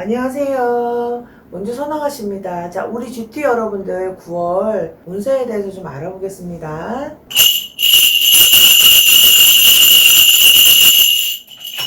안녕하세요. 원주 선화가십니다. 자, 우리 GT 여러분들 9월 운세에 대해서 좀 알아보겠습니다.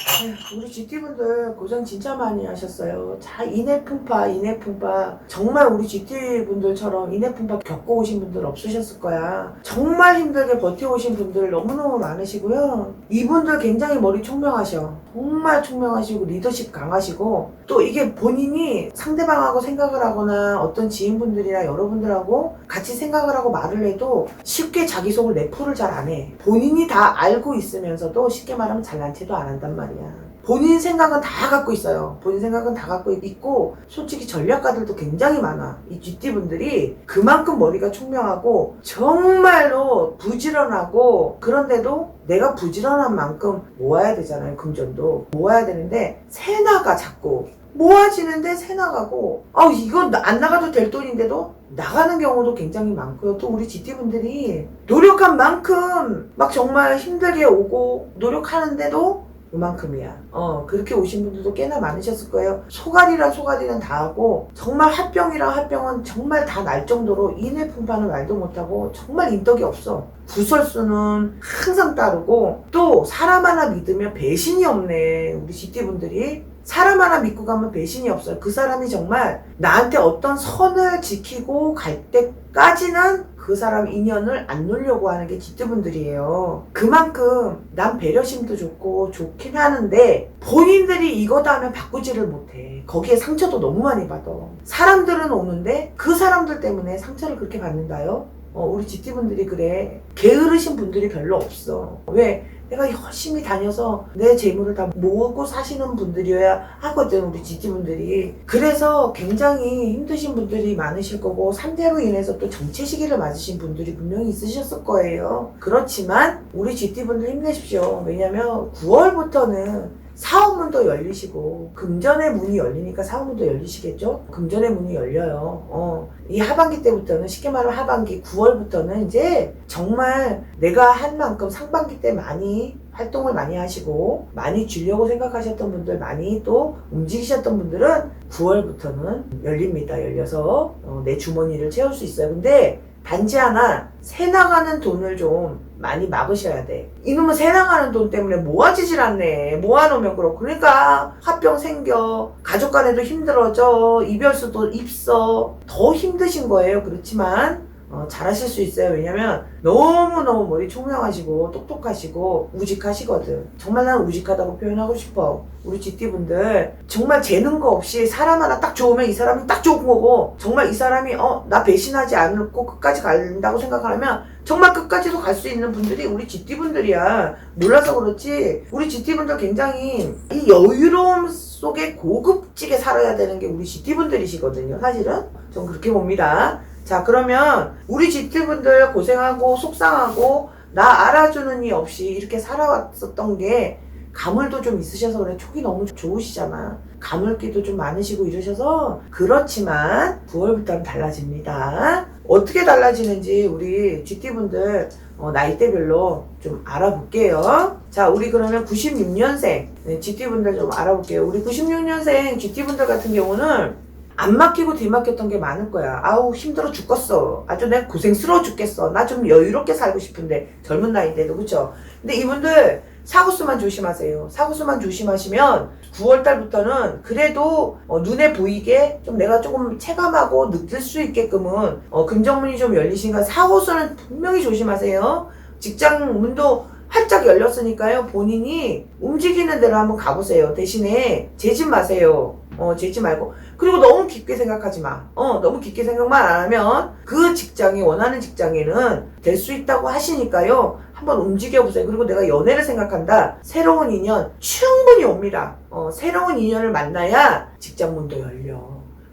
아휴, 우리 GT분들 고생 진짜 많이 하셨어요. 자, 이내풍파, 이내풍파. 정말 우리 GT분들처럼 이내풍파 겪어오신 분들 없으셨을 거야. 정말 힘들게 버텨오신 분들 너무너무 많으시고요. 이분들 굉장히 머리 총명하셔. 정말 총명하시고 리더십 강하시고 또 이게 본인이 상대방하고 생각을 하거나 어떤 지인분들이나 여러분들하고 같이 생각을 하고 말을 해도 쉽게 자기 속을 내포를 잘 안 해. 본인이 다 알고 있으면서도 쉽게 말하면 잘난 체도 안 한단 말이야. 본인 생각은 다 갖고 있어요. 본인 생각은 다 갖고 있고 솔직히 전략가들도 굉장히 많아. 이 GT분들이 그만큼 머리가 총명하고 정말로 부지런하고 그런데도 내가 부지런한 만큼 모아야 되잖아요. 금전도 모아야 되는데 새나가 자꾸 모아지는데 새 나가고 아 이건 나- 안 나가도 될 돈인데도 나가는 경우도 굉장히 많고요. 또 우리 GT분들이 노력한 만큼 막 정말 힘들게 오고 노력하는데도 이만큼이야. 어, 그렇게 오신 분들도 꽤나 많으셨을 거예요. 소갈이랑 소갈이는 다 하고, 정말 합병이랑 합병은 정말 다 날 정도로 인해 풍파는 말도 못하고, 정말 인덕이 없어. 구설수는 항상 따르고, 또 사람 하나 믿으면 배신이 없네. 우리 GT분들이. 사람 하나 믿고 가면 배신이 없어요. 그 사람이 정말 나한테 어떤 선을 지키고 갈 때까지는 그 사람 인연을 안 놓으려고 하는 게 지트분들이에요. 그만큼 난 배려심도 좋고 좋긴 하는데 본인들이 이거다 하면 바꾸지를 못해. 거기에 상처도 너무 많이 받아. 사람들은 오는데 그 사람들 때문에 상처를 그렇게 받는다요? 어, 우리 지트분들이 그래. 게으르신 분들이 별로 없어. 왜? 내가 열심히 다녀서 내 재물을 다 모으고 사시는 분들이어야 하거든 우리 지지분들이. 그래서 굉장히 힘드신 분들이 많으실 거고 산재로 인해서 또 정체 시기를 맞으신 분들이 분명히 있으셨을 거예요. 그렇지만 우리 GT분들 힘내십시오. 왜냐면 9월부터는 사업문도 열리시고 금전의 문이 열리니까 사업문도 열리시겠죠? 금전의 문이 열려요. 어, 이 하반기 때부터는 쉽게 말하면 하반기 9월부터는 이제 정말 내가 한 만큼 상반기 때 많이 활동을 많이 하시고 많이 주려고 생각하셨던 분들 많이 또 움직이셨던 분들은 9월부터는 열립니다. 열려서 어, 내 주머니를 채울 수 있어요. 근데 단지 하나 새 나가는 돈을 좀 많이 막으셔야 돼. 이놈은 새 나가는 돈 때문에 모아지질 않네. 모아놓으면 그렇고. 그러니까 합병 생겨. 가족 간에도 힘들어져. 이별수도 입서. 더 힘드신 거예요. 그렇지만 어, 잘하실 수 있어요. 왜냐면 너무너무 머리 총명하시고 똑똑하시고 우직하시거든. 정말 난 우직하다고 표현하고 싶어. 우리 GT분들 정말 재는 거 없이 사람 하나 딱 좋으면 이 사람이 딱 좋은 거고 정말 이 사람이 어 나 배신하지 않고 끝까지 간다고 생각하면 정말 끝까지도 갈 수 있는 분들이 우리 GT분들이야. 몰라서 그렇지. 우리 GT분들 굉장히 이 여유로움 속에 고급지게 살아야 되는 게 우리 GT분들이시거든요. 사실은. 전 그렇게 봅니다. 자, 그러면 우리 GT분들 고생하고 속상하고 나 알아주는 이 없이 이렇게 살아왔었던 게 가물도 좀 있으셔서 그래. 촉이 너무 좋으시잖아. 가물기도 좀 많으시고 이러셔서 그렇지만 9월부터는 달라집니다. 어떻게 달라지는지 우리 GT분들 어, 나이대별로 좀 알아볼게요. 자, 우리 그러면 96년생 GT분들 좀 알아볼게요. 우리 96년생 GT분들 같은 경우는 안 막히고 뒤막혔던 게 많을 거야. 아우 힘들어 죽겠어. 아주 내가 고생스러워 죽겠어. 나 좀 여유롭게 살고 싶은데 젊은 나이인데도 그쵸? 근데 이분들 사고수만 조심하세요. 사고수만 조심하시면 9월 달부터는 그래도 어, 눈에 보이게 좀 내가 조금 체감하고 느낄 수 있게끔은 어, 금정문이 좀 열리시니까 사고수는 분명히 조심하세요. 직장 문도 활짝 열렸으니까요. 본인이 움직이는 대로 한번 가보세요. 대신에 재지 마세요. 어, 재지 말고. 그리고 너무 깊게 생각하지 마. 어, 너무 깊게 생각만 안 하면 그 직장이 원하는 직장에는 될 수 있다고 하시니까요. 한번 움직여 보세요. 그리고 내가 연애를 생각한다. 새로운 인연 충분히 옵니다. 어, 새로운 인연을 만나야 직장 문도 열려.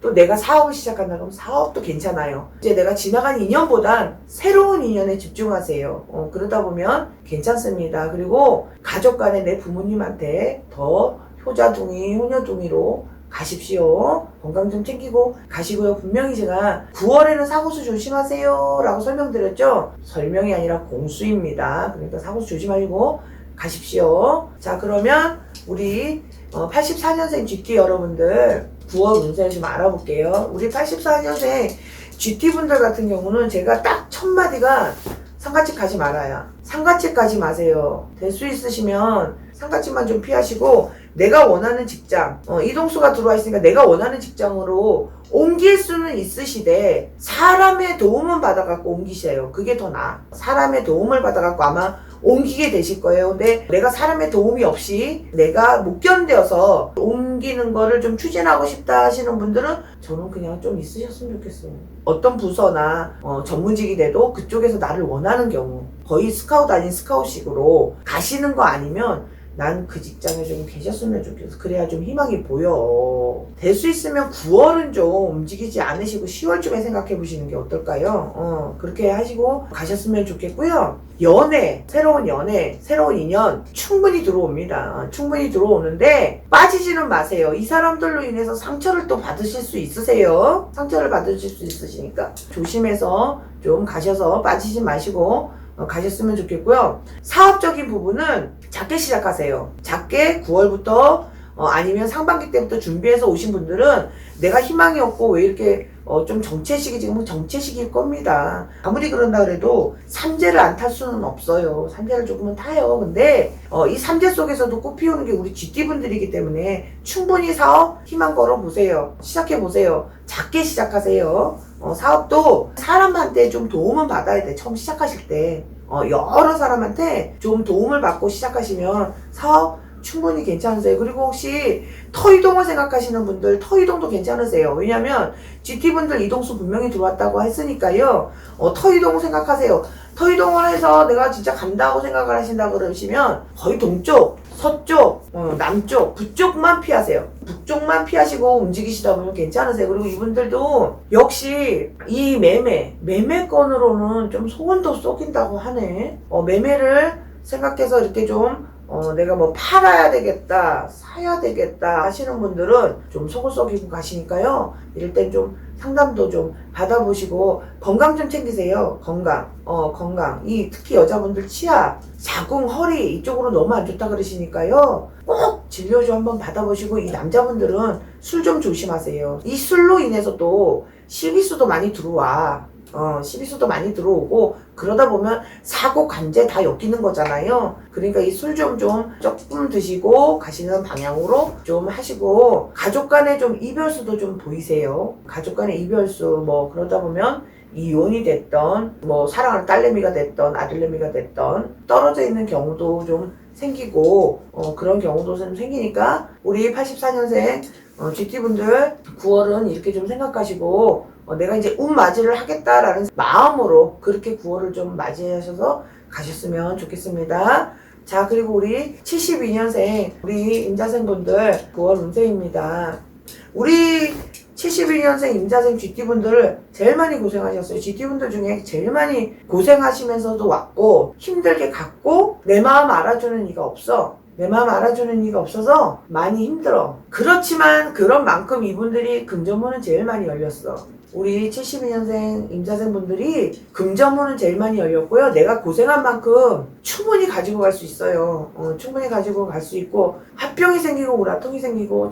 또 내가 사업을 시작한다 그러면 사업도 괜찮아요. 이제 내가 지나간 인연보단 새로운 인연에 집중하세요. 어, 그러다 보면 괜찮습니다. 그리고 가족 간에 내 부모님한테 더 효자둥이, 효녀둥이로 가십시오. 건강 좀 챙기고 가시고요. 분명히 제가 9월에는 사고수 조심하세요. 라고 설명드렸죠? 설명이 아니라 공수입니다. 그러니까 사고수 조심하시고 가십시오. 자, 그러면 우리 84년생 GT 여러분들 9월 운세를 좀 알아볼게요. 우리 84년생 GT분들 같은 경우는 제가 딱 첫 마디가 상가집 가지 말아요. 상가집 가지 마세요. 될 수 있으시면 상가집만 좀 피하시고 내가 원하는 직장, 어, 이동수가 들어와 있으니까 내가 원하는 직장으로 옮길 수는 있으시되 사람의 도움은 받아갖고 옮기셔요. 그게 더 나아. 사람의 도움을 받아갖고 아마 옮기게 되실 거예요. 근데 내가 사람의 도움이 없이 내가 못 견뎌서 옮기는 거를 좀 추진하고 싶다 하시는 분들은 저는 그냥 좀 있으셨으면 좋겠어요. 어떤 부서나 어, 전문직이 돼도 그쪽에서 나를 원하는 경우 거의 스카우트 아닌 스카우트식으로 가시는 거 아니면 난 그 직장에 좀 계셨으면 좋겠어. 그래야 좀 희망이 보여. 될 수 있으면 9월은 좀 움직이지 않으시고 10월쯤에 생각해 보시는 게 어떨까요? 어, 그렇게 하시고 가셨으면 좋겠고요. 연애, 새로운 연애, 새로운 인연 충분히 들어옵니다. 충분히 들어오는데 빠지지는 마세요. 이 사람들로 인해서 상처를 또 받으실 수 있으세요. 상처를 받으실 수 있으시니까 조심해서 좀 가셔서 빠지지 마시고 어, 가셨으면 좋겠고요. 사업적인 부분은 작게 시작하세요. 작게 9월부터 어, 아니면 상반기 때부터 준비해서 오신 분들은 내가 희망이 없고 왜 이렇게 어, 좀 정체식이 지금 정체식일 겁니다. 아무리 그런다 그래도 삼재를 안 탈 수는 없어요. 삼재를 조금은 타요. 근데 어, 이 삼재 속에서도 꽃 피우는 게 우리 GT분들이기 때문에 충분히 사업 희망 걸어 보세요. 시작해 보세요. 작게 시작하세요. 어, 사업도 사람한테 좀 도움은 받아야 돼. 처음 시작하실 때. 어, 여러 사람한테 좀 도움을 받고 시작하시면 사업 충분히 괜찮으세요. 그리고 혹시 터이동을 생각하시는 분들 터이동도 괜찮으세요. 왜냐면 GT분들 이동수 분명히 들어왔다고 했으니까요. 어, 터이동 생각하세요. 터이동을 해서 내가 진짜 간다고 생각을 하신다 그러시면 거의 동쪽, 서쪽, 어, 남쪽, 북쪽만 피하세요. 북쪽만 피하시고 움직이시다 보면 괜찮으세요. 그리고 이분들도 역시 이 매매, 매매건으로는 좀 소원도 쏘긴다고 하네. 어, 매매를 생각해서 이렇게 좀 어, 내가 뭐 팔아야 되겠다, 사야 되겠다 하시는 분들은 좀 속을 썩이고 가시니까요. 이럴 땐 좀 상담도 좀 받아보시고 건강 좀 챙기세요. 건강. 어, 건강. 이 특히 여자분들 치아, 자궁, 허리 이쪽으로 너무 안 좋다 그러시니까요. 꼭 진료 좀 한번 받아보시고 이 남자분들은 술 좀 조심하세요. 이 술로 인해서 또 시비수도 많이 들어와. 어, 시비수도 많이 들어오고 그러다 보면 사고 관제 다 엮이는 거잖아요. 그러니까 이 술 좀 좀 조금 드시고 가시는 방향으로 좀 하시고 가족 간에 좀 이별수도 좀 보이세요. 가족 간의 이별수 뭐 그러다 보면 이혼이 됐던 뭐 사랑하는 딸내미가 됐던 아들내미가 됐던 떨어져 있는 경우도 좀 생기고 어, 그런 경우도 좀 생기니까 우리 84년생 어, GT분들 9월은 이렇게 좀 생각하시고 어, 내가 이제 운 맞이를 하겠다라는 마음으로 그렇게 9월을 좀 맞이하셔서 가셨으면 좋겠습니다. 자, 그리고 우리 72년생, 우리 임자생분들 9월 운세입니다. 우리 71년생 임자생 GT분들 제일 많이 고생하셨어요. GT분들 중에 제일 많이 고생하시면서도 왔고, 힘들게 갔고, 내 마음 알아주는 이가 없어. 내 마음 알아주는 이가 없어서 많이 힘들어. 그렇지만 그런 만큼 이분들이 금전문은 제일 많이 열렸어. 우리 72년생 임자생분들이 금전문은 제일 많이 열렸고요. 내가 고생한 만큼 충분히 가지고 갈 수 있어요. 어, 충분히 가지고 갈 수 있고 합병이 생기고 우라통이 생기고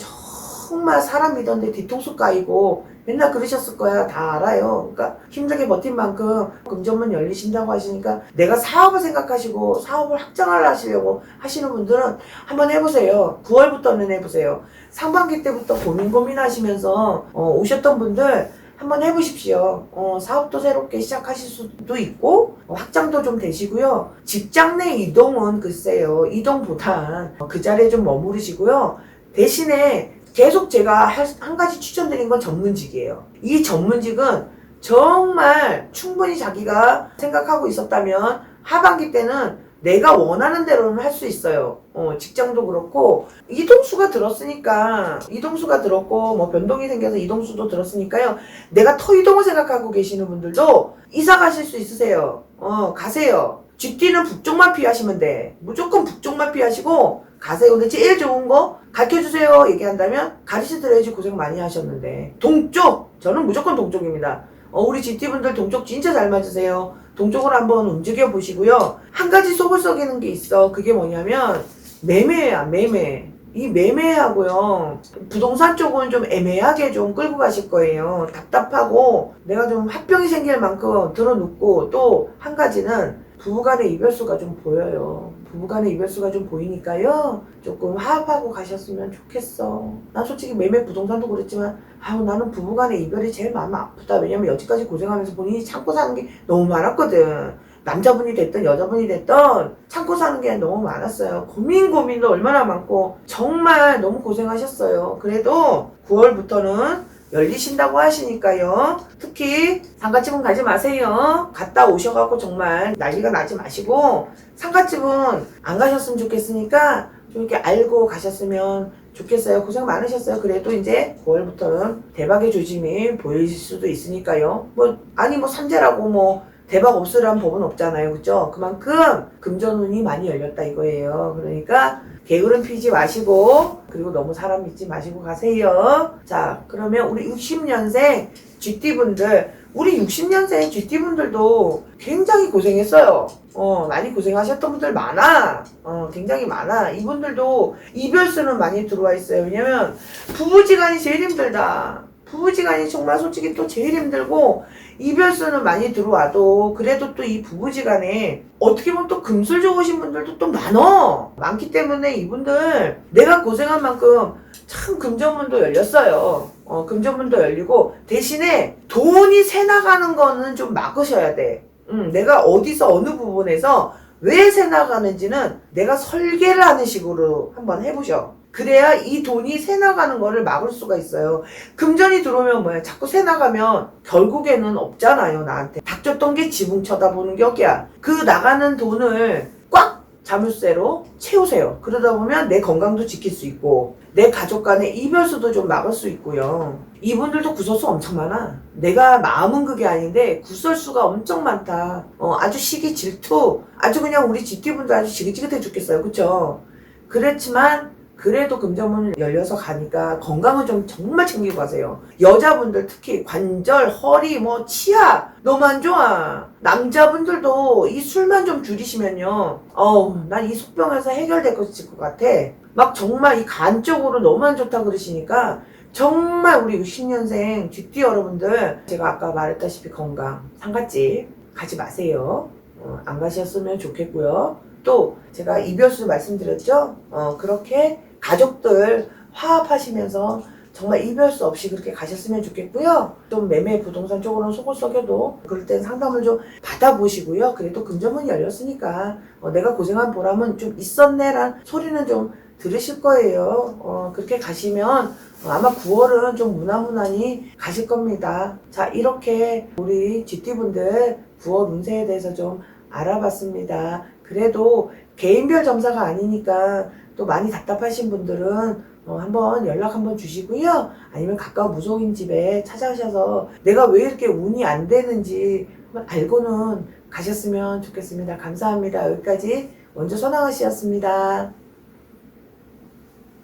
정말 사람 믿었는데 뒤통수 까이고 맨날 그러셨을 거야. 다 알아요. 그러니까 힘들게 버틴 만큼 금전문 열리신다고 하시니까 내가 사업을 생각하시고 사업을 확장을 하시려고 하시는 분들은 한번 해보세요. 9월부터는 해보세요. 상반기 때부터 고민 고민하시면서 어, 오셨던 분들 한번 해보십시오. 어, 사업도 새롭게 시작하실 수도 있고 어, 확장도 좀 되시고요. 직장 내 이동은 글쎄요. 이동보단 그 자리에 좀 머무르시고요. 대신에 계속 제가 할- 한 가지 추천드린 건 전문직이에요. 이 전문직은 정말 충분히 자기가 생각하고 있었다면 하반기 때는 내가 원하는 대로는 할 수 있어요. 어, 직장도 그렇고 이동수가 들었으니까 이동수가 들었고 뭐 변동이 생겨서 이동수도 들었으니까요. 내가 터 이동을 생각하고 계시는 분들도 이사 가실 수 있으세요. 어, 가세요. GT는 북쪽만 피하시면 돼. 무조건 북쪽만 피하시고 가세요. 근데 제일 좋은 거 가르쳐주세요 얘기한다면 가르쳐드려야지 고생 많이 하셨는데 동쪽 저는 무조건 동쪽입니다. 어, 우리 GT분들 동쪽 진짜 잘 맞으세요. 동쪽으로 한번 움직여 보시고요. 한 가지 속을 썩이는 게 있어. 그게 뭐냐면 매매야 매매. 이 매매하고요. 부동산 쪽은 좀 애매하게 좀 끌고 가실 거예요. 답답하고 내가 좀 화병이 생길 만큼 들어눕고 또 한 가지는 부부간의 이별수가 좀 보여요. 부부간의 이별수가 좀 보이니까요. 조금 화합하고 가셨으면 좋겠어. 난 솔직히 매매 부동산도 그랬지만 아우 나는 부부간의 이별이 제일 마음 아프다. 왜냐면 여지까지 고생하면서 본인이 참고 사는 게 너무 많았거든. 남자분이 됐든 여자분이 됐든 참고 사는 게 너무 많았어요. 고민 고민도 얼마나 많고 정말 너무 고생하셨어요. 그래도 9월부터는 열리신다고 하시니까요. 특히 상가집은 가지 마세요. 갔다 오셔갖고 정말 난리가 나지 마시고 상가집은 안 가셨으면 좋겠으니까 좀 이렇게 알고 가셨으면 좋겠어요. 고생 많으셨어요. 그래도 이제 9월부터는 대박의 조짐이 보일 수도 있으니까요. 뭐 아니 뭐 삼재라고 뭐 대박 없으라는 법은 없잖아요. 그죠? 그만큼 금전운이 많이 열렸다 이거예요. 그러니까 게으름 피지 마시고 그리고 너무 사람 믿지 마시고 가세요. 자, 그러면 우리 60년생 GT분들 우리 60년생 GT분들도 굉장히 고생했어요. 어, 많이 고생하셨던 분들 많아. 어, 굉장히 많아. 이분들도 이별수는 많이 들어와 있어요. 왜냐면 부부지간이 제일 힘들다. 부부지간이 정말 솔직히 또 제일 힘들고 이별수는 많이 들어와도 그래도 또 이 부부지간에 어떻게 보면 또 금술 좋으신 분들도 또 많어. 많기 때문에 이분들 내가 고생한 만큼 참 금전문도 열렸어요. 어 금전문도 열리고 대신에 돈이 새 나가는 거는 좀 막으셔야 돼. 음, 내가 어디서 어느 부분에서 왜 새 나가는지는 내가 설계를 하는 식으로 한번 해보셔 그래야 이 돈이 새 나가는 거를 막을 수가 있어요. 금전이 들어오면 뭐야? 자꾸 새 나가면 결국에는 없잖아요, 나한테. 닥쳤던 게 지붕 쳐다보는 격이야. 그 나가는 돈을 꽉 자물쇠로 채우세요. 그러다 보면 내 건강도 지킬 수 있고, 내 가족 간의 이별수도 좀 막을 수 있고요. 이분들도 구설수 엄청 많아. 내가 마음은 그게 아닌데, 구설수가 엄청 많다. 어, 아주 시기 질투. 아주 그냥 우리 GT분들 아주 지긋지긋해 죽겠어요. 그쵸? 그렇지만, 그래도 금전문을 열려서 가니까 건강은 좀 정말 챙기고 가세요. 여자분들 특히 관절, 허리, 뭐 치아 너무 안 좋아. 남자분들도 이 술만 좀 줄이시면요. 어우, 난 이 속병에서 해결될 것일 것 같아. 막 정말 이 간 쪽으로 너무 안 좋다 그러시니까 정말 우리 60년생 GT 여러분들 제가 아까 말했다시피 건강 상갓집 가지 마세요. 어, 안 가셨으면 좋겠고요. 또 제가 이별수 말씀드렸죠. 어, 그렇게 가족들 화합하시면서 정말 이별 수 없이 그렇게 가셨으면 좋겠고요. 좀 매매 부동산 쪽으로는 속을 썩여도 그럴 땐 상담을 좀 받아보시고요. 그래도 금전문이 열렸으니까 어, 내가 고생한 보람은 좀 있었네란 소리는 좀 들으실 거예요. 어, 그렇게 가시면 어, 아마 9월은 좀 무난무난히 가실 겁니다. 자, 이렇게 우리 GT분들 9월 운세에 대해서 좀 알아봤습니다. 그래도 개인별 점사가 아니니까 또 많이 답답하신 분들은 어, 한번 연락 한번 주시고요. 아니면 가까운 무속인 집에 찾아오셔서 내가 왜 이렇게 운이 안 되는지 한번 알고는 가셨으면 좋겠습니다. 감사합니다. 여기까지 원조 선왕아 씨였습니다.